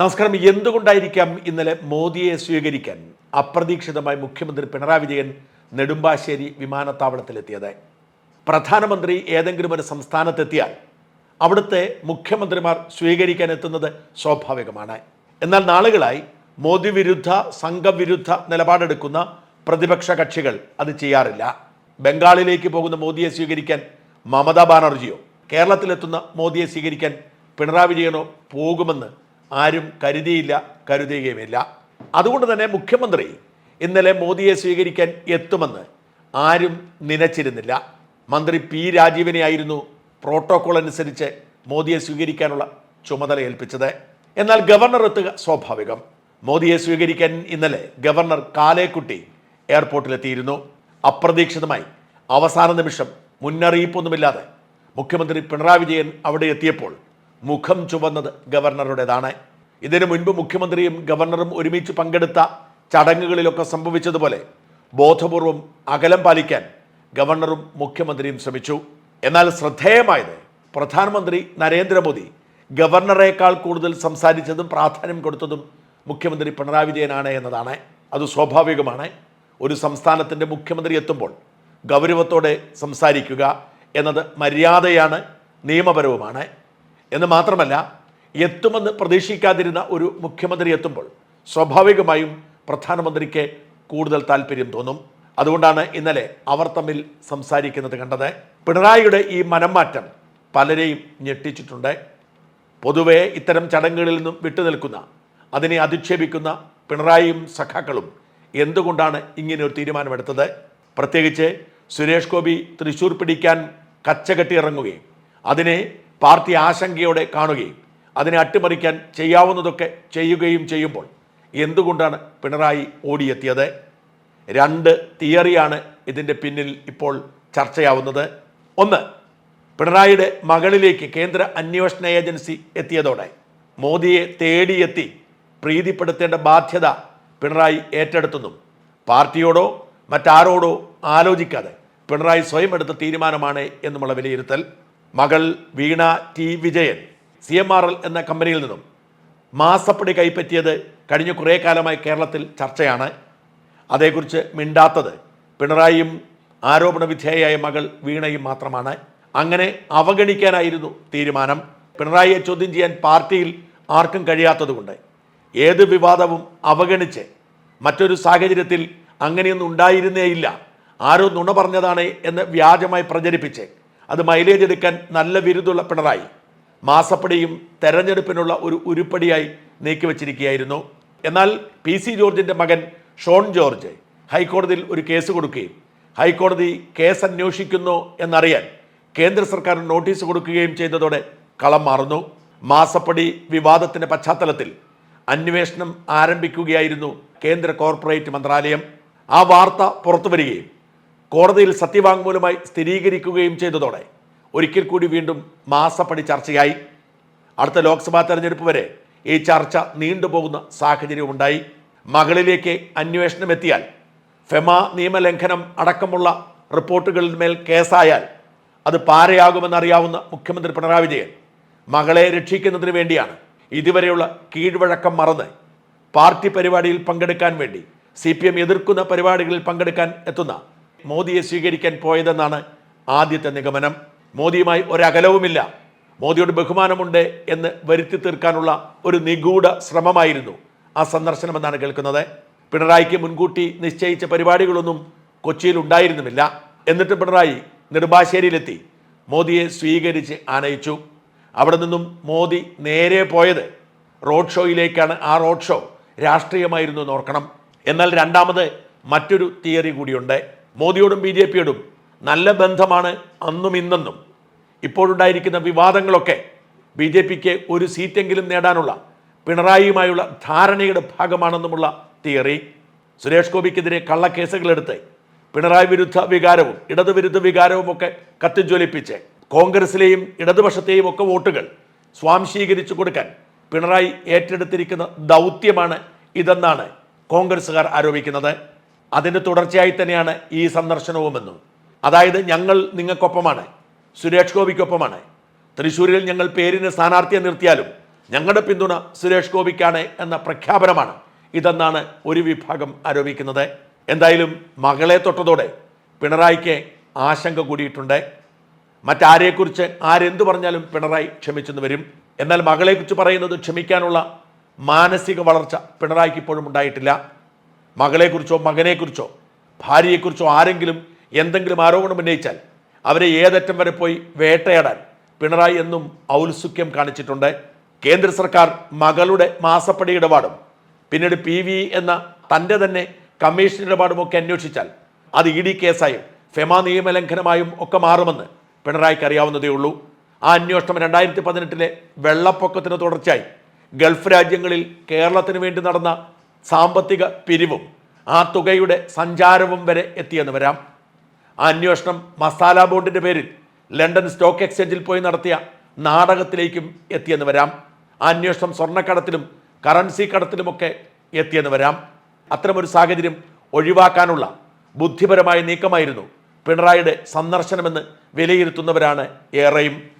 നമസ്കാരം. എന്തുകൊണ്ടായിരിക്കാം ഇന്നലെ മോദിയെ സ്വീകരിക്കാൻ അപ്രതീക്ഷിതമായി മുഖ്യമന്ത്രി പിണറായി വിജയൻ നെടുമ്പാശ്ശേരി വിമാനത്താവളത്തിലെത്തിയത്? പ്രധാനമന്ത്രി ഏതെങ്കിലും ഒരു സംസ്ഥാനത്തെത്തിയാൽ അവിടുത്തെ മുഖ്യമന്ത്രിമാർ സ്വീകരിക്കാൻ എത്തുന്നത് സ്വാഭാവികമാണ്. എന്നാൽ നാളുകളായി മോദി വിരുദ്ധ സംഘവിരുദ്ധ നിലപാടെടുക്കുന്ന പ്രതിപക്ഷ കക്ഷികൾ അത് ചെയ്യാറില്ല. ബംഗാളിലേക്ക് പോകുന്ന മോദിയെ സ്വീകരിക്കാൻ മമതാ ബാനർജിയോ കേരളത്തിലെത്തുന്ന മോദിയെ സ്വീകരിക്കാൻ പിണറായി വിജയനോ പോകുമെന്ന് ആരും കരുതിയില്ല കരുതുകയുമില്ല. അതുകൊണ്ട് തന്നെ മുഖ്യമന്ത്രി ഇന്നലെ മോദിയെ സ്വീകരിക്കാൻ എത്തുമെന്ന് ആരും നനച്ചിരുന്നില്ല. മന്ത്രി പി രാജീവിനെ ആയിരുന്നു പ്രോട്ടോകോൾ അനുസരിച്ച് മോദിയെ സ്വീകരിക്കാനുള്ള ചുമതല ഏൽപ്പിച്ചത്. എന്നാൽ ഗവർണർ എത്തുക സ്വാഭാവികം. മോദിയെ സ്വീകരിക്കാൻ ഇന്നലെ ഗവർണർ കാലേക്കുട്ടി എയർപോർട്ടിലെത്തിയിരുന്നു. അപ്രതീക്ഷിതമായി അവസാന നിമിഷം മുന്നറിയിപ്പൊന്നുമില്ലാതെ മുഖ്യമന്ത്രി പിണറായി വിജയൻ അവിടെ എത്തിയപ്പോൾ മുഖം ചുവന്നത് ഗവർണറുടേതാണ്. ഇതിനു മുൻപ് മുഖ്യമന്ത്രിയും ഗവർണറും ഒരുമിച്ച് പങ്കെടുത്ത ചടങ്ങുകളിലൊക്കെ സംഭവിച്ചതുപോലെ ബോധപൂർവം അകലം പാലിക്കാൻ ഗവർണറും മുഖ്യമന്ത്രിയും ശ്രമിച്ചു. എന്നാൽ ശ്രദ്ധേയമായത് പ്രധാനമന്ത്രി നരേന്ദ്രമോദി ഗവർണറേക്കാൾ കൂടുതൽ സംസാരിച്ചതും പ്രാധാന്യം കൊടുത്തതും മുഖ്യമന്ത്രി പിണറായി വിജയനാണ് എന്നതാണ്. അത് സ്വാഭാവികമാണ്. ഒരു സംസ്ഥാനത്തിന്റെ മുഖ്യമന്ത്രി എത്തുമ്പോൾ ഗൗരവത്തോടെ സംസാരിക്കുക എന്നത് മര്യാദയാണ് നിയമപരവുമാണ്. എന്ന് മാത്രമല്ല എത്തുമെന്ന് പ്രതീക്ഷിക്കാതിരുന്ന ഒരു മുഖ്യമന്ത്രി എത്തുമ്പോൾ സ്വാഭാവികമായും പ്രധാനമന്ത്രിക്ക് കൂടുതൽ താല്പര്യം തോന്നും. അതുകൊണ്ടാണ് ഇന്നലെ അവർ തമ്മിൽ സംസാരിക്കുന്നത് കണ്ടത്. പിണറായിയുടെ ഈ മനംമാറ്റം പലരെയും ഞെട്ടിച്ചിട്ടുണ്ട്. പൊതുവെ ഇത്തരം ചടങ്ങുകളിൽ നിന്നും വിട്ടുനിൽക്കുന്ന അതിനെ അധിക്ഷേപിക്കുന്ന പിണറായിയും സഖാക്കളും എന്തുകൊണ്ടാണ് ഇങ്ങനെ ഒരു തീരുമാനമെടുത്തത്? പ്രത്യേകിച്ച് സുരേഷ് ഗോപി തൃശൂർ പിടിക്കാൻ കച്ചകെട്ടി ഇറങ്ങുകയും അതിനെ പാർട്ടി ആശങ്കയോടെ കാണുകയും അതിനെ അട്ടിമറിക്കാൻ ചെയ്യാവുന്നതൊക്കെ ചെയ്യുകയും ചെയ്യുമ്പോൾ എന്തുകൊണ്ടാണ് പിണറായി ഓടിയെത്തിയത്? രണ്ട് തിയറിയാണ് ഇതിന്റെ പിന്നിൽ ഇപ്പോൾ ചർച്ചയാവുന്നത്. ഒന്ന് പിണറായിയുടെ മകളിലേക്ക് കേന്ദ്ര അന്വേഷണ ഏജൻസി എത്തിയതോടെ മോദിയെ തേടിയെത്തി പ്രീതിപ്പെടുത്തേണ്ട ബാധ്യത പിണറായി ഏറ്റെടുത്തെന്നും പാർട്ടിയോടോ മറ്റാരോടോ ആലോചിക്കാതെ പിണറായി സ്വയം എടുത്ത തീരുമാനമാണ് എന്നുമുള്ള വിലയിരുത്തൽ. മകൾ Veena T Vijayan C M R L എന്ന കമ്പനിയിൽ നിന്നും മാസപ്പടി കൈപ്പറ്റിയത് കഴിഞ്ഞ കുറേ കാലമായി കേരളത്തിൽ ചർച്ചയാണ്. അതേക്കുറിച്ച് മിണ്ടാത്തത് പിണറായിയും ആരോപണ വിധേയയായ മകൾ വീണയും മാത്രമാണ്. അങ്ങനെ അവഗണിക്കാനായിരുന്നു തീരുമാനം. പിണറായിയെ ചോദ്യം ചെയ്യാൻ പാർട്ടിയിൽ ആർക്കും കഴിയാത്തതുകൊണ്ട് ഏത് വിവാദവും അവഗണിച്ച് മറ്റൊരു സാഹചര്യത്തിൽ അങ്ങനെയൊന്നും ഉണ്ടായിരുന്നേയില്ല. ആരോ നുണ പറഞ്ഞതാണ് എന്ന് വ്യാജമായി പ്രചരിപ്പിച്ച് അത് മൈലേജ് എടുക്കാൻ നല്ല വിരുദ്ധുള്ള പിണറായി. മാസപ്പടിയും തെരഞ്ഞെടുപ്പിനുള്ള ഒരു ഉരുപ്പടിയായി നീക്കിവച്ചിരിക്കുകയായിരുന്നു എന്നാൽ പി സി ജോർജിന്റെ മകൻ ഷോൺ ജോർജ് ഹൈക്കോടതിയിൽ ഒരു കേസ് കൊടുക്കുകയും ഹൈക്കോടതി കേസ് അന്വേഷിക്കുന്നു എന്നറിയാൻ കേന്ദ്ര സർക്കാർ നോട്ടീസ് കൊടുക്കുകയും ചെയ്തതോടെ കളം മാറുന്നു. മാസപ്പടി വിവാദത്തിന്റെ പശ്ചാത്തലത്തിൽ അന്വേഷണം ആരംഭിക്കുകയായിരുന്നു കേന്ദ്ര കോർപ്പറേറ്റ് മന്ത്രാലയം. ആ വാർത്ത പുറത്തു വരികയും കോടതിയിൽ സത്യവാങ്മൂലമായി സ്ഥിരീകരിക്കുകയും ചെയ്തതോടെ ഒരിക്കൽ കൂടി വീണ്ടും മാസപ്പടി ചർച്ചയായി. അടുത്ത ലോക്സഭാ തെരഞ്ഞെടുപ്പ് വരെ ഈ ചർച്ച നീണ്ടുപോകുന്ന സാഹചര്യമുണ്ടായി മകളിലേക്ക് അന്വേഷണം എത്തിയാൽ ഫെമ നിയമലംഘനം അടക്കമുള്ള റിപ്പോർട്ടുകളിൽ മേൽ കേസായാൽ അത് പാരയാകുമെന്നറിയാവുന്ന മുഖ്യമന്ത്രി പിണറായി വിജയൻ മകളെ രക്ഷിക്കുന്നതിന് വേണ്ടിയാണ് ഇതുവരെയുള്ള കീഴ്വഴക്കം മറന്ന് പാർട്ടി പരിപാടിയിൽ പങ്കെടുക്കാൻ വേണ്ടി സി എതിർക്കുന്ന പരിപാടികളിൽ പങ്കെടുക്കാൻ എത്തുന്ന മോദിയെ സ്വീകരിക്കാൻ പോയതെന്നാണ് ആദ്യത്തെ നിഗമനം. മോദിയുമായി ഒരകലവുമില്ല. മോദിയോട് ബഹുമാനമുണ്ട് എന്ന് വരുത്തി തീർക്കാനുള്ള ഒരു നിഗൂഢ ശ്രമമായിരുന്നു ആ സന്ദർശനം എന്നാണ് കേൾക്കുന്നത്. പിണറായിക്ക് മുൻകൂട്ടി നിശ്ചയിച്ച പരിപാടികളൊന്നും കൊച്ചിയിൽ ഉണ്ടായിരുന്നുമില്ല. എന്നിട്ട് പിണറായി നെടുമ്പാശ്ശേരിയിലെത്തി. മോദിയെ സ്വീകരിച്ച് ആനയിച്ചു. അവിടെ നിന്നും മോദി നേരെ പോയത് റോഡ് ഷോയിലേക്കാണ്. ആ റോഡ് ഷോ രാഷ്ട്രീയമായിരുന്നു എന്ന് ഓർക്കണം. എന്നാൽ രണ്ടാമത് മറ്റൊരു തിയറി കൂടിയുണ്ട്. മോദിയോടും ബി ജെ പിയോടും നല്ല ബന്ധമാണ് അന്നും ഇന്നെന്നും. ഇപ്പോഴുണ്ടായിരിക്കുന്ന വിവാദങ്ങളൊക്കെ ബി ജെ പിക്ക് ഒരു സീറ്റെങ്കിലും നേടാനുള്ള പിണറായിയുമായുള്ള ധാരണയുടെ ഭാഗമാണെന്നുമുള്ള തിയറി. സുരേഷ് ഗോപിക്കെതിരെ കള്ളക്കേസുകളെടുത്ത് പിണറായി വിരുദ്ധ വികാരവും ഇടതുവിരുദ്ധ വികാരവും ഒക്കെ കത്തിജ്വലിപ്പിച്ച് കോൺഗ്രസിലെയും ഇടതുപക്ഷത്തെയും ഒക്കെ വോട്ടുകൾ സ്വാംശീകരിച്ചു കൊടുക്കാൻ പിണറായി ഏറ്റെടുത്തിരിക്കുന്ന ദൗത്യമാണ് ഇതെന്നാണ് കോൺഗ്രസ്സുകാർ ആരോപിക്കുന്നത്. അതിന്റെ തുടർച്ചയായി തന്നെയാണ് ഈ സന്ദർശനവുമെന്നും. അതായത് ഞങ്ങൾ നിങ്ങൾക്കൊപ്പമാണ് സുരേഷ് ഗോപിക്കൊപ്പമാണ്. തൃശ്ശൂരിൽ ഞങ്ങൾ പേരിന് സ്ഥാനാർത്ഥിയെ നിർത്തിയാലും ഞങ്ങളുടെ പിന്തുണ സുരേഷ് ഗോപിക്കാണ് എന്ന പ്രഖ്യാപനമാണ് ഇതെന്നാണ് ഒരു വിഭാഗം ആരോപിക്കുന്നത്. എന്തായാലും മകളെ തൊട്ടതോടെ പിണറായിക്ക് ആശങ്ക കൂടിയിട്ടുണ്ട്. മറ്റാരെക്കുറിച്ച് ആരെന്തു പറഞ്ഞാലും പിണറായി ക്ഷമിച്ചെന്ന് വരും. എന്നാൽ മകളെക്കുറിച്ച് പറയുന്നത് ക്ഷമിക്കാനുള്ള മാനസിക വളർച്ച പിണറായിക്ക് ഇപ്പോഴും ഉണ്ടായിട്ടില്ല. മകളെക്കുറിച്ചോ മകനെക്കുറിച്ചോ ഭാര്യയെക്കുറിച്ചോ ആരെങ്കിലും എന്തെങ്കിലും ആരോപണം ഉന്നയിച്ചാൽ അവരെ ഏതറ്റം വരെ പോയി വേട്ടയാടാൻ പിണറായി എന്നും ഔത്സുക്യം കാണിച്ചിട്ടുണ്ട്. കേന്ദ്ര സർക്കാർ മകളുടെ മാസപ്പടി ഇടപാടും പിന്നീട് പി വി എന്ന തന്റെ തന്നെ കമ്മീഷൻ ഇടപാടുമൊക്കെ അന്വേഷിച്ചാൽ അത് ഇ ഡി കേസായും ഫെമ നിയമലംഘനമായും ഒക്കെ മാറുമെന്ന് പിണറായിക്ക് അറിയാവുന്നതേ ഉള്ളൂ. ആ അന്വേഷണം രണ്ടായിരത്തി പതിനെട്ടിലെ വെള്ളപ്പൊക്കത്തിന് തുടർച്ചയായി ഗൾഫ് രാജ്യങ്ങളിൽ കേരളത്തിന് വേണ്ടി നടന്ന സാമ്പത്തിക പിരിവും ആ തുകയുടെ സഞ്ചാരവും വരെ എത്തിയെന്ന് വരാം. അന്വേഷണം മസാല ബോണ്ടിന്റെ പേരിൽ ലണ്ടൻ സ്റ്റോക്ക് എക്സ്ചേഞ്ചിൽ പോയി നടത്തിയ നാടകത്തിലേക്കും എത്തിയെന്ന് വരാം. അന്വേഷണം സ്വർണക്കടത്തിലും കറൻസി കടത്തിലുമൊക്കെ എത്തിയെന്ന് വരാം. അത്തരമൊരു സാഹചര്യം ഒഴിവാക്കാനുള്ള ബുദ്ധിപരമായ നീക്കമായിരുന്നു പിണറായിയുടെ സന്ദർശനമെന്ന് വിലയിരുത്തുന്നവരാണ് ഏറെയും.